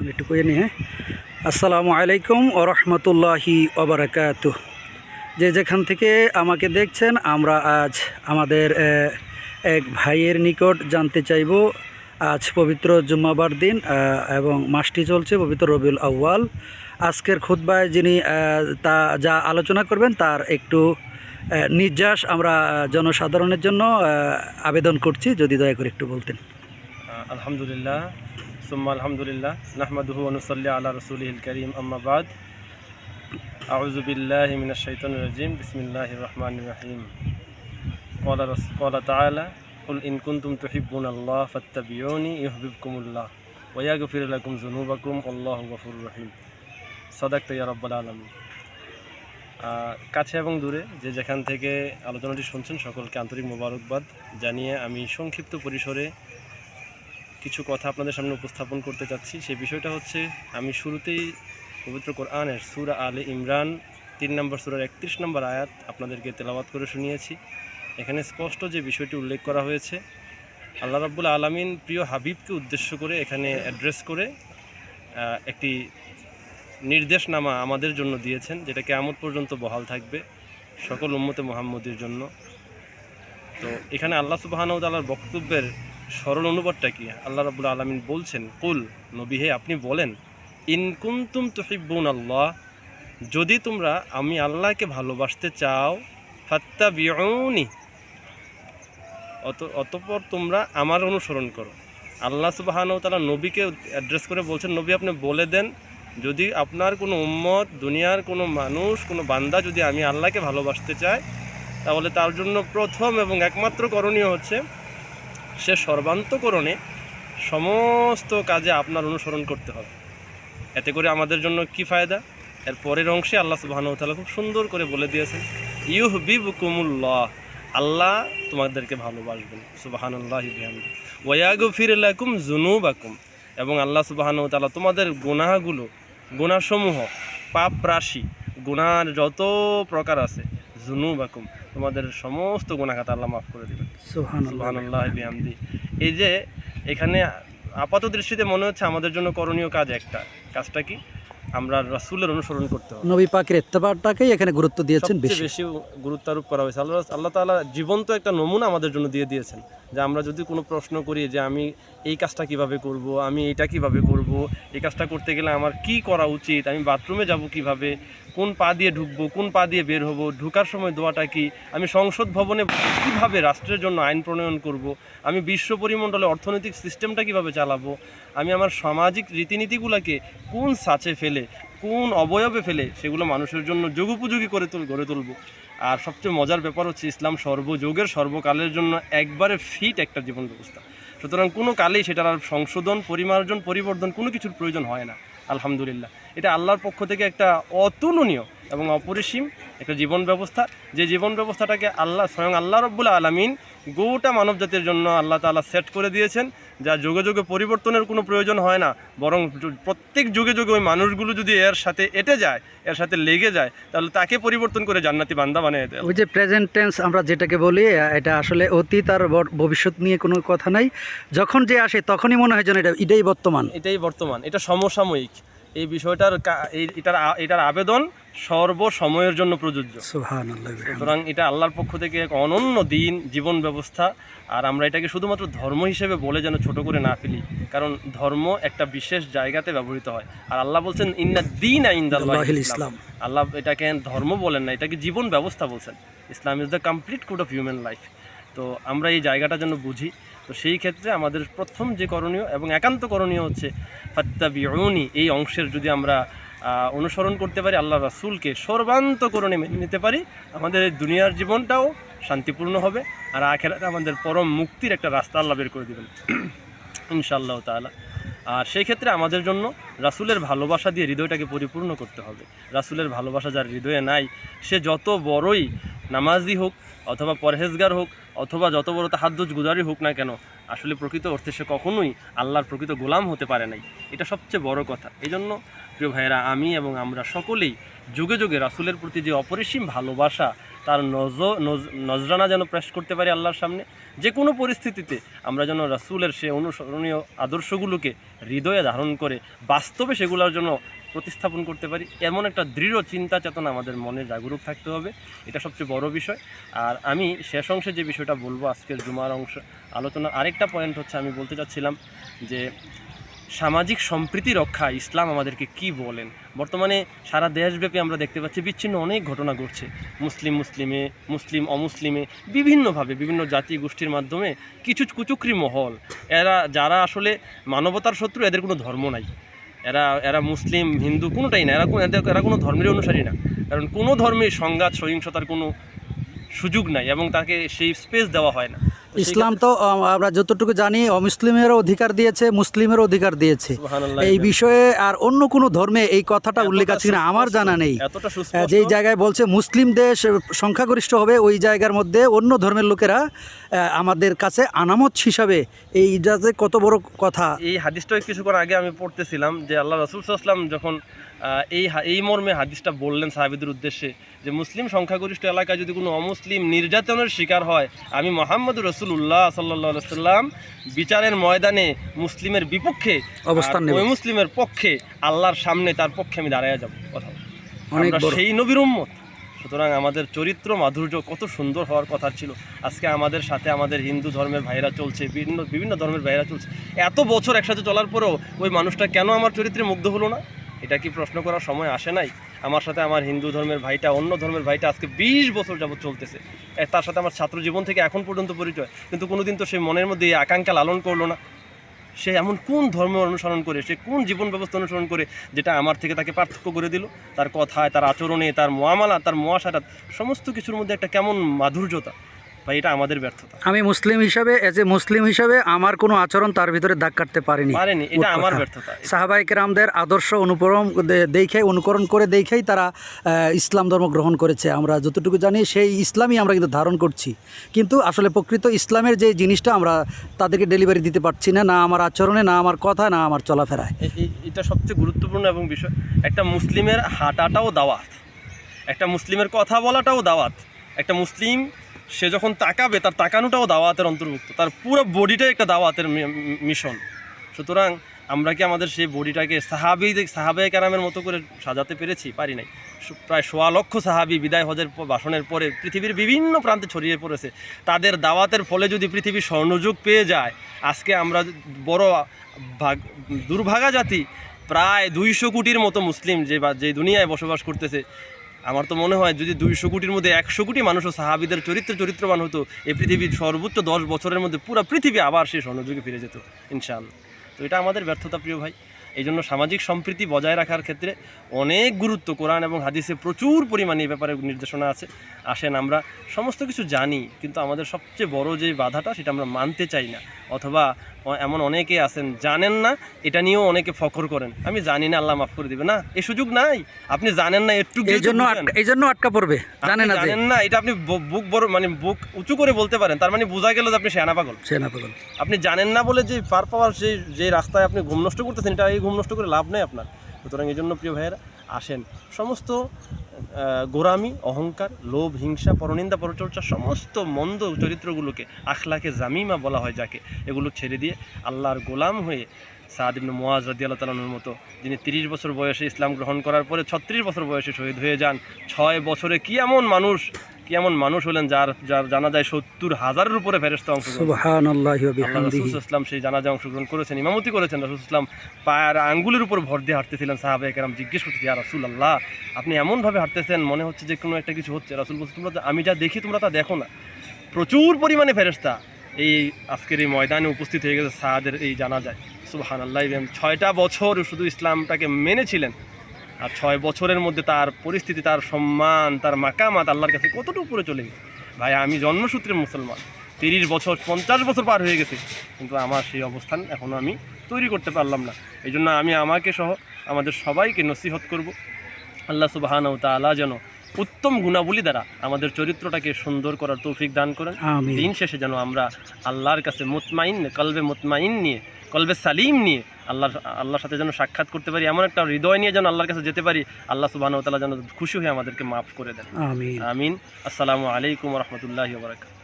আমি একটু হ্যাঁ আসসালামু আলাইকুম ও রহমতুল্লাহি ওবরাকাত যে যেখান থেকে আমাকে দেখছেন, আমরা আজ আমাদের এক ভাইয়ের নিকট জানতে চাইব, আজ পবিত্র জুম্মাবার দিন এবং মাসটি চলছে পবিত্র রবিউল আউয়াল। আজকের খুতবায় যিনি তা যা আলোচনা করবেন, তার একটু নির্যাস আমরা জনসাধারণের জন্য আবেদন করছি, যদি দয়া করে একটু বলতেন। আলহামদুলিল্লাহ সুম্মা আলহামদুলিল্লাহ নাহমাদুহু অনুসল্লি আল্লাহ রসুলহিল করিম আম্মাবাদ আউজুবিল্লাহ মিনাশ শাইতানির রাজিম বিসমিল্লাহির রহমানির রহিম قال رس قال تعالى قل إن كنتم تحبون الله فاتبعوني يحببكم الله ويغفر لكم ذنوبكم والله غفور رحيم صدقت يا رب العالمين আহ, কাছে এবং দূরে যে যেখান থেকে আলোচনাটি শুনছেন সকলকে আন্তরিক মোবারকবাদ জানিয়ে আমি সংক্ষিপ্ত পরিসরে কিছু কথা আপনাদের সামনে উপস্থাপন করতে চাচ্ছি। সেই বিষয়টা হচ্ছে, আমি শুরুতেই পবিত্র কোরআনের সুরা আলে ইমরান, তিন নম্বর সুরার একত্রিশ নম্বর আয়াত আপনাদেরকে তেলাওয়াত করে শুনিয়েছি। এখানে স্পষ্ট যে বিষয়টি উল্লেখ করা হয়েছে, আল্লাহ রাব্বুল আলামিন প্রিয় হাবিবকে উদ্দেশ্য করে এখানে অ্যাড্রেস করে একটি নির্দেশনামা আমাদের জন্য দিয়েছেন, যেটা কেয়ামত পর্যন্ত বহাল থাকবে সকল উম্মতে মোহাম্মদের জন্য। তো এখানে আল্লাহ সুবাহানু তালার বক্তব্যের সরল অনুবাদটা কি? আল্লাহ রাবুল আলমিন বলছেন, কুল, নবী হে, আপনি বলেন ইনকুন্তুম তুহিব্বুন আল্লাহ যদি তোমরা আমি আল্লাহকে ভালোবাসতে চাও ফাত্তা বিউনি অত, অতপর তোমরা আমার অনুসরণ করো। আল্লাহ সুবাহানু তালা নবীকে অ্যাড্রেস করে বলছেন, নবী, আপনি বলে দেন, যদি আপনার কোনো উম্মত, দুনিয়ার কোনো মানুষ, কোনো বান্দা যদি আমি আল্লাহকে ভালোবাসতে চায়, তাহলে তার জন্য প্রথম এবং একমাত্র করণীয় হচ্ছে সে সর্বান্তকরণে সমস্ত কাজে আপনার অনুসরণ করতে হবে। এতে করে আমাদের জন্য কি ফায়দা? এর পরের অংশে আল্লাহ সুবাহানু তাআলা খুব সুন্দর করে বলে দিয়েছেন ইউহ বিবুকুমুল্লাহ আল্লাহ তোমাদেরকে ভালোবাসবেন, সুবাহানুল্লাহ বিহামদি। ওয়াগু ফিরলাকুম জুনুবাকুম এবং আল্লাহ সুবাহানু তাআলা তোমাদের গুনাহগুলো, গুনাহসমূহ, পাপ রাশি গুনার যত প্রকার আছে জুনুবাকুম তোমাদের সমস্ত গুণাখাত আল্লাহ মাফ করে দেবেন। সুবহানাল্লাহ। বিহামদি। এই যে এখানে আপাত দৃষ্টিতে মনে হচ্ছে আমাদের জন্য করণীয় কাজ একটা। কাজটা কি? আমরা রাসুলের অনুসরণ করতে হবে। নবী পাকের ইত্তেবাটাকেই এখানে গুরুত্ব দিয়েছেন বেশি। বেশি গুরুত্ব আরোপ করা হয়েছে। আল্লাহ আল্লাহ তাআলা জীবন্ত একটা নমুনা আমাদের জন্য দিয়ে দিয়েছেন। যে আমরা যদি কোনো প্রশ্ন করি যে আমি এই কাজটা কীভাবে করব, আমি এটা কীভাবে করব, এই কাজটা করতে গেলে আমার কি করা উচিত, আমি বাথরুমে যাব কীভাবে, কোন পা দিয়ে ঢুকবো, কোন পা দিয়ে বের হব, ঢুকার সময় দোয়াটা কি, আমি সংসদ ভবনে কীভাবে রাষ্ট্রের জন্য আইন প্রণয়ন করব, আমি বিশ্ব পরিমণ্ডলে অর্থনৈতিক সিস্টেমটা কীভাবে চালাবো, আমি আমার সামাজিক রীতিনীতিগুলোকে কোন সাচে ফেলে কোন অবয়বে ফেলে সেগুলো মানুষের জন্য যুগোপযোগী করে তুল গড়ে তুলব। আর সবচেয়ে মজার ব্যাপার হচ্ছে ইসলাম সর্বযুগের, সর্বকালের জন্য একবারে ফিট একটা জীবন ব্যবস্থা। সুতরাং কোনো কালেই সেটার আর সংশোধন, পরিমার্জন পরিবর্তন কোনো কিছুর প্রয়োজন হয় না। আলহামদুলিল্লাহ। এটা আল্লাহর পক্ষ থেকে একটা অতুলনীয় এবং অপরিসীম একটা জীবন ব্যবস্থা। যে জীবন ব্যবস্থাটাকে আল্লাহ স্বয়ং আল্লাহ রব্বুল আলমিন গোটা মানব জাতির জন্য আল্লাহ তাআলা সেট করে দিয়েছেন যা যুগে যুগে পরিবর্তনের কোনো প্রয়োজন হয় না। বরং প্রত্যেক যুগে যুগে ওই মানুষগুলো যদি এর সাথে এটে যায় এর সাথে লেগে যায় তাহলে তাকে পরিবর্তন করে জান্নাতি বান্দা বানিয়ে দেয়। ওই যে প্রেজেন্ট টেন্স আমরা যেটাকে বলি এটা আসলে অতীত আর ভবিষ্যৎ নিয়ে কোনো কথা নাই। যখন যে আসে তখনই মনে হয় যেন এটা এটাই বর্তমান। এটাই বর্তমান এটা সমসাময়িক। এই বিষয়টার এটার এটার আবেদন সর্বসময়ের জন্য প্রযোজ্য। সুতরাং এটা আল্লাহর পক্ষ থেকে এক অনন্য দিন জীবন ব্যবস্থা। আর আমরা এটাকে শুধুমাত্র ধর্ম হিসেবে বলে যেন ছোট করে না ফেলি কারণ ধর্ম একটা বিশেষ জায়গাতে ব্যবহৃত হয়। আর আল্লাহ বলছেন ইন্না দিন ইসলাম। আল্লাহ এটাকে ধর্ম বলেন না এটাকে জীবন ব্যবস্থা বলছেন। Islam is the complete code of human life. তো আমরা এই জায়গাটা যেন বুঝি। তো সেই ক্ষেত্রে আমাদের প্রথম যে করণীয় এবং একান্ত করণীয় হচ্ছে ফাত্তাবিউনি, এই অংশের যদি আমরা অনুসরণ করতে পারি, আল্লাহ রাসূলকে সর্বান্তকরণে মেনে নিতে পারি, আমাদের এই দুনিয়ার জীবনটাও শান্তিপূর্ণ হবে, আর আখেরাতে আমাদের পরম মুক্তির একটা রাস্তা আল্লাহ বের করে দেবেন। ইনশাআল্লাহ তাআলা। আর সেই ক্ষেত্রে আমাদের জন্য রাসূলের ভালোবাসা দিয়ে হৃদয়টাকে পরিপূর্ণ করতে হবে। রাসূলের ভালোবাসা যার হৃদয়ে নাই, সে যত বড়ই নামাজি হোক অথবা পরহেজগার হোক অথবা যত বড় তাহাদ্দুজ গুজারি হোক না কেন, আসলে প্রকৃত অর্থে সে কখনোই আল্লাহর প্রকৃত গোলাম হতে পারে নাই। এটা সবচেয়ে বড় কথা। এই জন্য প্রিয় ভাইয়েরা, আমি এবং আমরা সকলেই যুগে যুগে রাসূলের প্রতি যে অপরিসীম ভালোবাসা তার নজ নজ- নজরানা যেন প্রেস করতে পারি আল্লাহর সামনে যে কোনো পরিস্থিতিতে আমরা যেন রাসূলের সে অনুসরণীয় আদর্শগুলোকে হৃদয়ে ধারণ করে বাস্তবে সেগুলোর জন্য প্রতিস্থাপন করতে পারি, এমন একটা দৃঢ় চিন্তা চেতনা আমাদের মনে জাগরুক থাকতে হবে, এটা সবচেয়ে বড় বিষয়। আর আমি শেষ অংশে যে বিষয়টা বলব, আজকের জুমার অংশ আলোচনা আরেকটা পয়েন্ট হচ্ছে, আমি বলতে চাচ্ছিলাম যে সামাজিক সম্প্রীতি রক্ষা ইসলাম আমাদেরকে কি বলেন? বর্তমানে সারা দেশব্যাপী আমরা দেখতে পাচ্ছি বিচ্ছিন্ন অনেক ঘটনা ঘটছে। মুসলিম মুসলিমে, মুসলিম অমুসলিমে, বিভিন্নভাবে, বিভিন্ন জাতি গোষ্ঠীর মাধ্যমে কিছু কুচুকরি মহল। এরা, যারা আসলে মানবতার শত্রু, এদের কোনো ধর্ম নাই। এরা এরা মুসলিম, হিন্দু, কোনোটাই না। এরা কোনো এদের, এরা কোনো ধর্মের অনুসারী না। কারণ কোনো ধর্মের সংঘাত, সহিংসতার কোনো সুযোগ নাই এবং তাকে সেই স্পেস দেওয়া হয় না। ইসলাম তো আমরা যতটুকু জানি অমুসলিমেরও অধিকার দিয়েছে মুসলিমেরও অধিকার দিয়েছে। এই বিষয়ে আর অন্য কোনো ধর্মে এই কথাটা উল্লেখ আছে কিনা আমার জানা নেই। যেই জায়গায় বলছে মুসলিম দেশ সংখ্যাগরিষ্ঠ হবে ওই জায়গার মধ্যে অন্য ধর্মের লোকেরা আমাদের কাছে আনামত হিসাবে এইটা যে কত বড় কথা। এই হাদিসটা কিছুক্ষণ আগে আমি পড়তেছিলাম যে আল্লাহ রসুল সাল্লাম যখন এই এই মর্মে হাদিসটা বললেন সাহাবিদের উদ্দেশ্যে যে মুসলিম সংখ্যাগরিষ্ঠ এলাকায় যদি কোনো অমুসলিম নির্যাতনের শিকার হয় আমি মোহাম্মদ রসুল্লাহ সাল্লাহ সাল্লাম বিচারের ময়দানে মুসলিমের বিপক্ষে অবস্থান ওই মুসলিমের পক্ষে আল্লাহর সামনে তার পক্ষে আমি দাঁড়ায় যাব। কথা সেই নবীর উম্মত। সুতরাং আমাদের চরিত্র মাধুর্য কত সুন্দর হওয়ার কথা ছিল। আজকে আমাদের সাথে আমাদের হিন্দু ধর্মের ভাইরা চলছে বিভিন্ন বিভিন্ন ধর্মের ভাইরা চলছে। এত বছর একসাথে চলার পরেও ওই মানুষটা কেন আমার চরিত্রে মুগ্ধ হলো না? এটা কি প্রশ্ন করার সময় আসে নাই? আমার সাথে আমার হিন্দু ধর্মের ভাইটা, অন্য ধর্মের ভাইটা আজকে বিশ বছর যাবত চলতেছে। তার সাথে আমার ছাত্র জীবন থেকে এখন পর্যন্ত পরিচয়। কিন্তু কোনোদিন তো সে মনের মধ্যে এই আকাঙ্ক্ষা লালন করল না। সে এমন কোন ধর্ম অনুসরণ করে, সে কোন জীবন ব্যবস্থা অনুসরণ করে, যেটা আমার থেকে তাকে পার্থক্য করে দিল? তার কথায়, তার আচরণে, তার মোয়ামালা তার মোয়াশারাত সমস্ত কিছুর মধ্যে একটা কেমন মাধুর্যতা। ভাই এটা আমাদের ব্যর্থতা। আমি মুসলিম হিসাবে এজ এ মুসলিম হিসাবে আমার কোনো আচরণ তার ভিতরে দাগ কাটতে পারিনি। পারেনি এটা আমার। ব্যর্থতা সাহাবাই কেরামদের আদর্শ অনুকরণ দেখে অনুকরণ করে দেখেই তারা ইসলাম ধর্ম গ্রহণ করেছে। আমরা যতটুকু জানি সেই ইসলামই আমরা কিন্তু ধারণ করছি। কিন্তু আসলে প্রকৃত ইসলামের যে জিনিসটা আমরা তাদেরকে ডেলিভারি দিতে পারছি না না আমার আচরণে না আমার কথা না আমার চলাফেরায়। এটা সবচেয়ে গুরুত্বপূর্ণ এবং বিষয় একটা মুসলিমের হাঁটাটাও দাওয়াত। একটা মুসলিমের কথা বলাটাও দাওয়াত। একটা মুসলিম সে যখন তাকাবে, তার তাকানোটাও দাওয়াতের অন্তর্ভুক্ত। তার পুরো বডিটাই একটা দাওয়াতের মিশন। সুতরাং আমরা কি আমাদের সেই বডিটাকে সাহাবি সাহাবে কারামের মতো করে সাজাতে পেরেছি? পারি নাই। প্রায় সোয়া লক্ষ সাহাবি বিদায় হজের ভাষণের পরে পৃথিবীর বিভিন্ন প্রান্তে ছড়িয়ে পড়েছে। তাদের দাওয়াতের ফলে যদি পৃথিবী স্বর্ণযুগ পেয়ে যায়, আজকে আমরা বড় ভাগ, দুর্ভাগা জাতি, প্রায় দুইশো কোটির মতো মুসলিম যে বা- যে দুনিয়ায় বসবাস করতেছে আমার তো মনে হয় যদি দুইশো কোটির মধ্যে একশো কোটি মানুষও সাহাবিদের চরিত্র চরিত্রবান হতো, এই পৃথিবীর সর্বোচ্চ দশ বছরের মধ্যে পুরো পৃথিবী আবার সেই স্বর্ণযুগে ফিরে যেত, ইনশাআল্লাহ। তো এটা আমাদের ব্যর্থতা প্রিয় ভাই। এই জন্য সামাজিক সম্প্রীতি বজায় রাখার ক্ষেত্রে অনেক গুরুত্ব কোরআন এবং হাদিসে প্রচুর পরিমাণে এই ব্যাপারে নির্দেশনা আছে। আসেন আমরা সমস্ত কিছু জানি, কিন্তু আমাদের সবচেয়ে বড় যে বাধাটা সেটা আমরা মানতে চাই না, অথবা এমন অনেকে আছেন জানেন না এটা নিয়েও অনেকে ফখর করেন। আমি জানি না আল্লাহ মাফ করে দিবে না এই সুযোগ নাই। আপনি জানেন না একটু এই জন্য আটকা- এই জন্য আটকা পড়বে। জানে না জানেন না এটা আপনি বুক বড় মানে বুক উঁচু করে বলতে পারেন। তার মানে বোঝা গেল যে আপনি সেনা পাগল। সে না পাগল। আপনি জানেন না বলে যে পার পাওয়ার যে যে রাস্তায় আপনি ঘুম নষ্ট করতেছেন এটা এই ঘুম নষ্ট করে লাভ নেই আপনার। সুতরাং এই জন্য প্রিয় ভাইয়েরা আসেন। সমস্ত গোরামি, অহংকার, লোভ, হিংসা, পরনিন্দা, পরচর্চা, সমস্ত মন্দ চরিত্রগুলোকে, আখলাকে জামিমা বলা হয় যাকে, এগুলো ছেড়ে দিয়ে আল্লাহর গোলাম হয়ে সাদ মোয়াজ রাদি আলা তাআলার মতো, যিনি তিরিশ বছর বয়সে ইসলাম গ্রহণ করার পরে ছত্রিশ বছর বয়সে শহীদ হয়ে যান, ছয় বছরে কি এমন মানুষ কি এমন মানুষ হলেন যার যার জানা যায় সত্তর হাজারের উপরে ফেরেস্তা অংশগ্রহণ ইসলাম সেই জানাজা অংশগ্রহণ করেছেন ইমামতি করেছেন। রসুল ইসলাম পায়ের আঙ্গুলের উপর ভর দিয়ে হাঁটতেছিলেন। সাহাবে কেরাম জিজ্ঞেস করতে ইয়া রাসুল আল্লাহ আপনি এমনভাবে হাঁটতেছেন মনে হচ্ছে যে কোনো একটা কিছু হচ্ছে? রাসুল বলছে তোমরা আমি যা দেখি তোমরা তা দেখো না। প্রচুর পরিমাণে ফেরেস্তা এই আজকের এই ময়দানে উপস্থিত হয়ে গেছে সাহাদের এই জানাজায়। সুবহান আল্লাহ ছয়টা বছর শুধু ইসলামটাকে মেনেছিলেন। আর ছয় বছরের মধ্যে তার পরিস্থিতি তার সম্মান তার মাকামাত আল্লাহর কাছে কতটুকু উপরে চলে গেছে। ভাই আমি জন্মসূত্রে মুসলমান। তিরিশ বছর পঞ্চাশ বছর পার হয়ে গেছে। কিন্তু আমার সেই অবস্থান এখনও আমি তৈরি করতে পারলাম না। এই জন্য আমি আমাকে সহ আমাদের সবাইকে নসিহত করব আল্লাহ সুবাহান ও তালা যেন উত্তম গুণাবলী দ্বারা আমাদের চরিত্রটাকে সুন্দর করার তৌফিক দান করেন। দিন শেষে যেন আমরা আল্লাহর কাছে মুতমাইন কলবে মুতমাইন নিয়ে কলবে সালিম নিয়ে আল্লাহ আল্লাহর সাথে যেন সাক্ষাৎ করতে পারি এমন একটা হৃদয় নিয়ে যেন আল্লাহর কাছে যেতে পারি আল্লাহ সুবাহ তালা যেন খুশি হয়ে আমাদেরকে মাফ করে দেন। আমিন। আমিন। আসসালামু আলাইকুম রহমতুল্লাহ বারাকাত